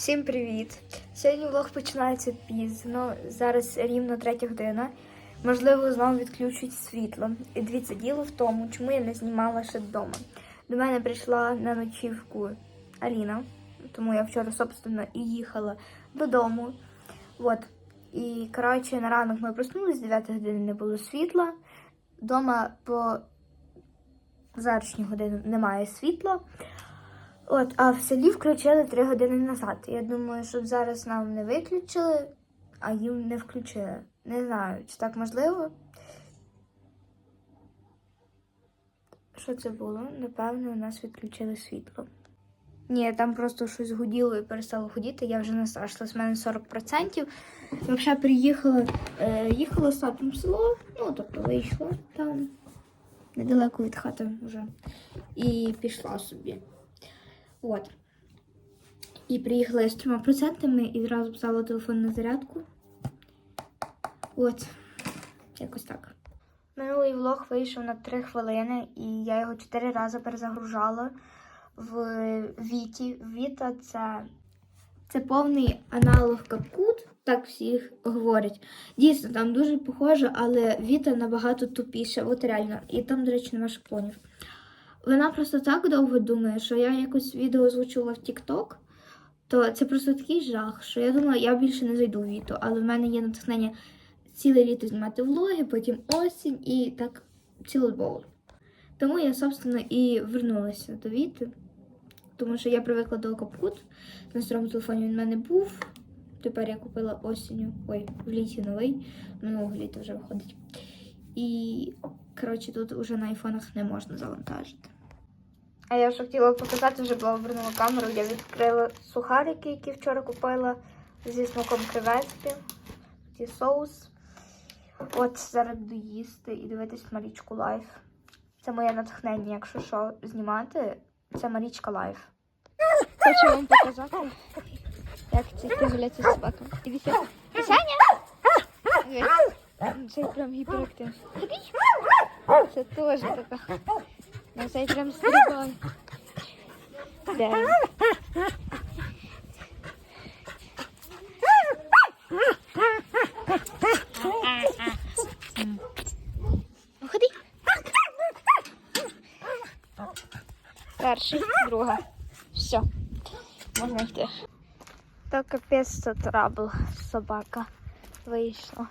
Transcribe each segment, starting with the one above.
Всім привіт! Сьогодні влог починається пізно. Зараз рівно третя година. Можливо, знову відключать світло. І дивіться, діло в тому, чому я не знімала ще вдома. До мене прийшла на ночівку Аліна, тому я вчора, собственно, і їхала додому. От. І коротше, на ранок ми проснулися, з 9 години не було світла. Дома по зарічній години немає світла. От, а в селі включили 3 години назад. Я думаю, щоб зараз нам не виключили, а їм не включили. Не знаю, чи так можливо. Що це було? Напевно, у нас відключили світло. Ні, там просто щось гуділо і перестало гудіти, я вже не страшила, з мене 40%. Взагалі приїхала, е, їхала з село, ну, тобто вийшла там недалеко від хати вже. І пішла собі. От. І приїхала я з трьома процентами і відразу поставила телефон на зарядку. От. Якось так. Минулий влог вийшов на 3 хвилини, і я його 4 рази перезагружала в Віті. Віта це, це повний аналог капкут, так всіх говорять. Дійсно, там дуже похоже, але Віта набагато тупіша, от реально. І там, до речі, нема шаблонів. Вона просто так довго думає, що я якось відео озвучувала в TikTok, то це просто такий жах, що я думала, я більше не зайду в Віту, але в мене є натхнення ціле літо знімати влоги, потім осінь і так цілодобово. Тому я, собственно, і вернулася до Віти, тому що я привикла до Капкут. На старому телефоні він в мене був. Тепер я купила осінню, ой, в літі новий, минулого літа вже виходить. І, коротше, тут уже на айфонах не можна завантажити. А я вже хотіла показати, вже була обернула камеру. Я відкрила сухарики, які вчора купила зі смаком креветки, ті соус. От зараз буду їсти і дивитись Марічку лайф. Це моє натхнення, якщо що знімати, це Марічка лайф. Хочу вам показати, як це гуляти з собаками. Дивіться. Саня! Це прям гіперактивно. Це теж така. Ну, цей прям стрибає. Да. Ходи. Перший, друга. Все. Можна йти. То капець це трабл собака вийшла.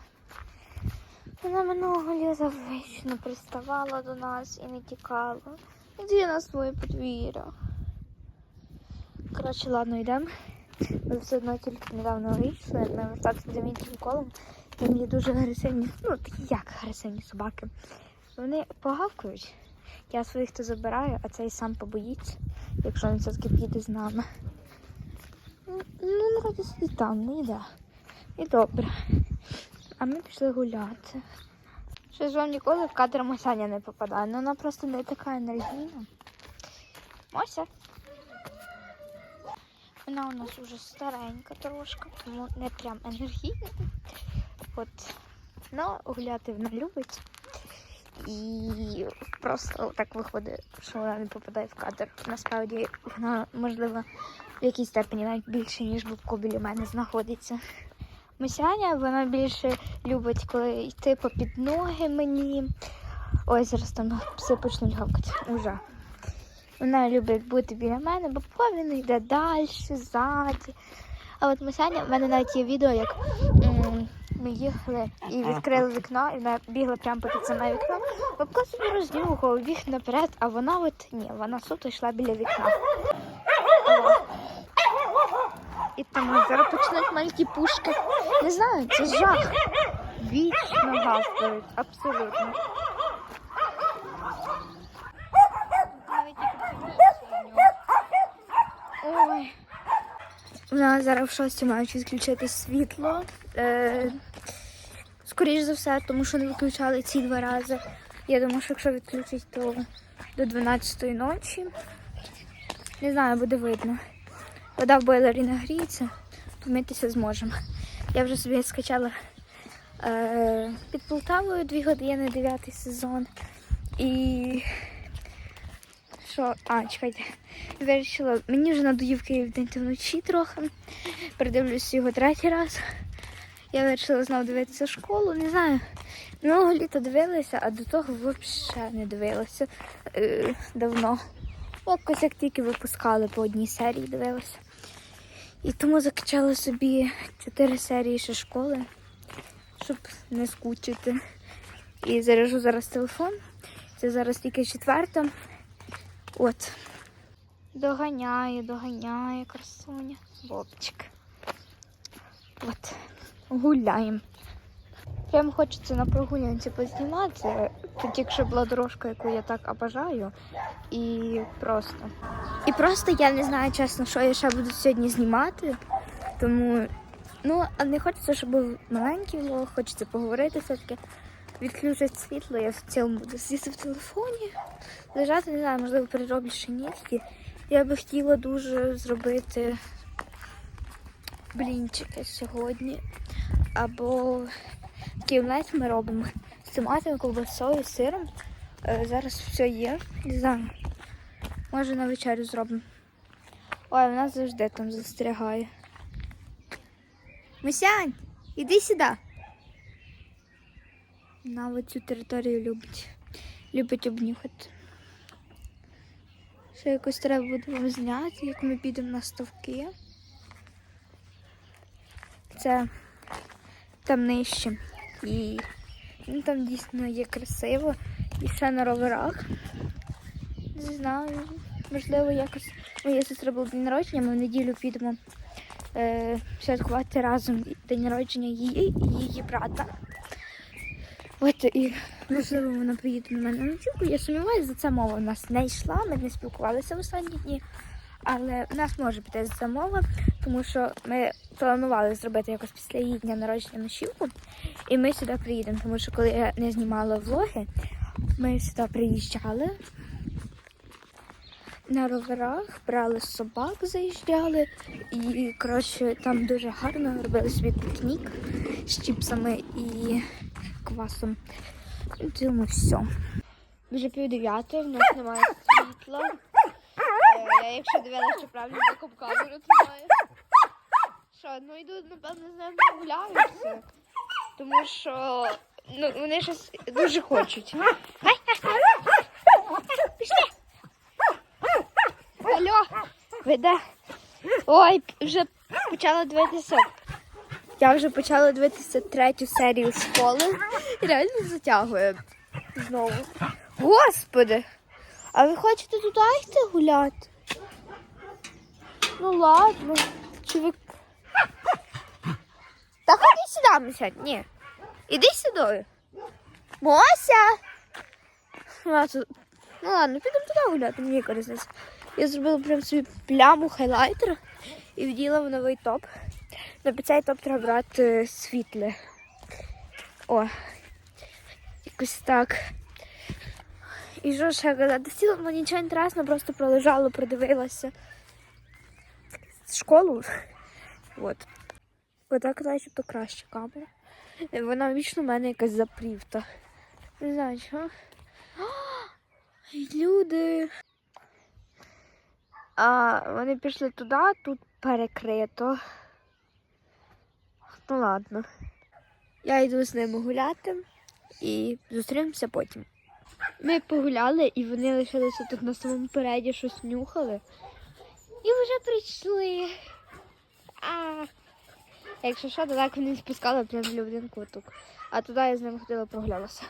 Вона минулого літа вечно приставала до нас і не тікала. Іди на своє подвір'я. Коротше, ладно, йдемо. Ми все одно тільки недавно вийшли. Ми вертатися за іншим колом. Там є дуже агресивні, ну такі як агресивні собаки. Вони погавкують. Я своїх то забираю, а цей сам побоїться, якщо він все-таки піде з нами. Ну, Ну, вроді сидить там, не йде. І добре. А ми пішли гуляти. Щось вам ніколи в кадр Масяня не попадає. Ну вона просто не така енергійна. Мося. Вона у нас вже старенька трошки, тому не прям енергійна. От. Ну, гуляти вона любить. І просто так виходить, що вона не попадає в кадр. Насправді вона, можливо, в якійсь степені навіть більше, ніж Бубко біля мене знаходиться. Мисяня, вона більше любить, коли йти попід ноги мені. Ой, зараз там пси почнуть гавкати. Уже. Вона любить бути біля мене, бо він йде далі, ззаді. А от Мисяня, в мене навіть є відео, як ми їхали і відкрили вікно, і вона бігла прямо під саме вікно. Бабко собі рознюхав, біг наперед, а вона от ні, вона суто йшла біля вікна. І там зараз почнуть маленькі пушки. Не знаю, це жах. Вічно гавкають, абсолютно. Ой. У нас зараз в шості мають відключити світло. Е, скоріш за все, тому що не виключали ці два рази. Я думаю, що якщо відключать, то до 12 ночі. Не знаю, буде видно. Вода в бойлері нагріється, помитися зможемо. Я вже собі скачала е, під Полтавою 2 години, 9 сезон. І що. А, чекайте. Вирішила, мені вже надоїв Київ день вночі трохи. Передивлюсь його третій раз. Я вирішила знову дивитися школу. Не знаю. Минулого літа дивилася, а до того взагалі не дивилася е, давно. Якось як тільки випускали по одній серії, дивилася. І тому закачала собі 4 серії ще школи, щоб не скучити. І заряжу зараз телефон. Це зараз тільки четверта. От. Доганяє, доганяє красуня. Бобчик. От. Гуляємо. Прям хочеться на прогулянці познімати. Тут якщо була дорожка, яку я так обожаю. І просто. І просто я не знаю, чесно, що я ще буду сьогодні знімати. Тому, ну, а не хочеться, щоб був маленький влог, хочеться поговорити все-таки. Відключать світло, я в цілому буду сидіти в телефоні. Лежати, не знаю, можливо, перероблю ще нігті. Я би хотіла дуже зробити блінчики сьогодні. Або такий ми робимо з томатами, ковбасою, сиром. Е, Зараз все є. Не знаю. Може на вечерю зробимо. Ой, вона завжди там застрягає. Мисянь, іди сюди. Вона цю територію любить. Любить обнюхати. Ще якось треба буде зняти, як ми підемо на ставки. Це там нижче. І ну, там дійсно є красиво. І ще на роверах. Не знаю. Можливо, якось моя сестра був день народження, ми в неділю підемо е, святкувати разом день народження її і її брата. От і можливо вона приїде на мене на ночівку. Я сумніваюся, за це мова в нас не йшла, ми не спілкувалися в останні дні. Але в нас може піти за це мова, тому що ми планували зробити якось після її дня народження ночівку. І ми сюди приїдемо, тому що коли я не знімала влоги, ми сюди приїжджали на роверах, брали собак, заїжджали. І, коротше, там дуже гарно робили собі пікнік з чіпсами і квасом. І в все. Вже пів дев'ятої, в нас немає світла. Я якщо дивилася, що правильно таку камеру тримаю. Що, ну йду, напевно, з ними прогуляюся. Тому що ну, вони щось дуже хочуть. Пішли. Алло, ви де? Ой, вже почала дивитися. Я вже почала дивитися третю серію школи. І реально затягує знову. Господи! А ви хочете туди йти гуляти? Ну ладно. Ви. Та ходи сюди, Мишать. Ні. Іди сюди. Мося! Ну, ладно, підемо туди гуляти, мені яка. Я зробила прям собі пляму хайлайтера і вділа в новий топ. На цей топ треба брати світле. О, якось так. І що ще казати? В цілому нічого інтересного, просто пролежала, продивилася школу. От. Отак, начебто краще камера. Вона вічно в мене якась запрівта. Не знаю чого. Люди. А вони пішли туди, тут перекрито. Ну ладно. Я йду з ними гуляти і зустрінемося потім. Ми погуляли і вони лишилися тут на самому переді, щось нюхали. І вже прийшли. А. Якщо що, так вони спускали прямо в один куток. А туди я з ними ходила прогулялася.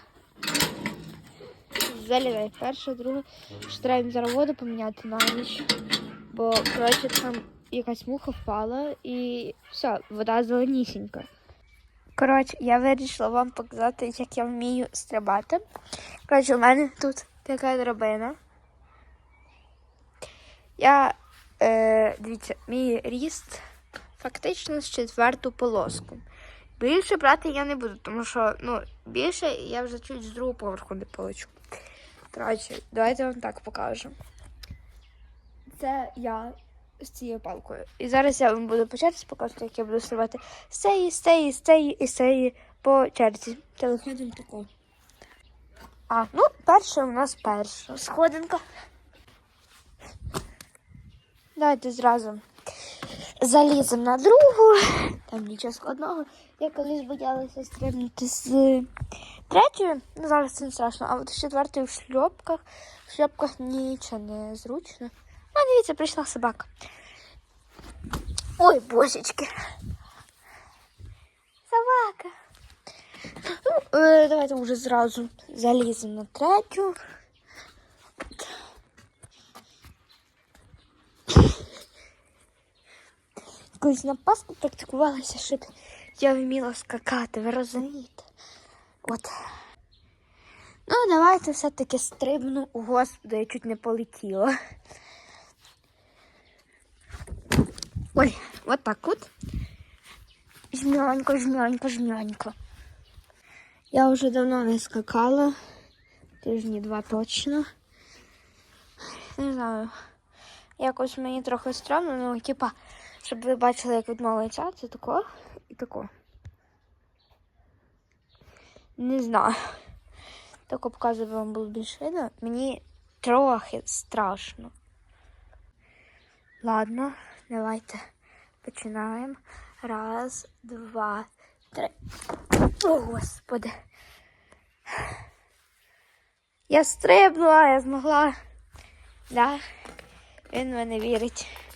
Залівай перша, друга. Що треба їм зараз воду поміняти на ніч. Бо, коротше, там якась муха впала і все, вода зеленісінька. Коротше, я вирішила вам показати, як я вмію стрибати. Коротше, у мене тут така драбина. Я, е, дивіться, мій ріст фактично з четверту полоску. Більше брати я не буду, тому що ну, більше я вже чуть з другого поверху не полечу. Коротше, давайте вам так покажу. Це я з цією палкою. І зараз я вам буду по черзі показувати, як я буду стрибати з цієї, з цієї, з цієї і з цієї по черзі. Телефон тако. А, ну, перша у нас перша сходинка. Давайте зразу заліземо на другу. Там нічого складного. Я колись боялася стрибнути з третьої, ну зараз це не страшно, а от з четвертої в шльопках. В шльопках нічого не зручно. А дивіться, прийшла собака. Ой, божечки. Собака. Ну, е, давайте вже зразу заліземо на третю. Колись на Пасху практикувалася, щоб я вміла скакати, ви розумієте? От. Ну, давайте все-таки стрибну. О, Господи, я чуть не полетіла. Ой, от так от. Жмянько, жмянько, жмянько. Я вже давно не скакала. Тижні два точно. Не знаю. Якось мені трохи странно, ну, типа, щоб ви бачили, як відмовиться, це тако і тако. Не знаю. Тако показую вам було більш видно. Мені трохи страшно. Ладно, давайте починаємо. Раз, два, три. О, Господи. Я стрибнула, я змогла. Да, він мене вірить.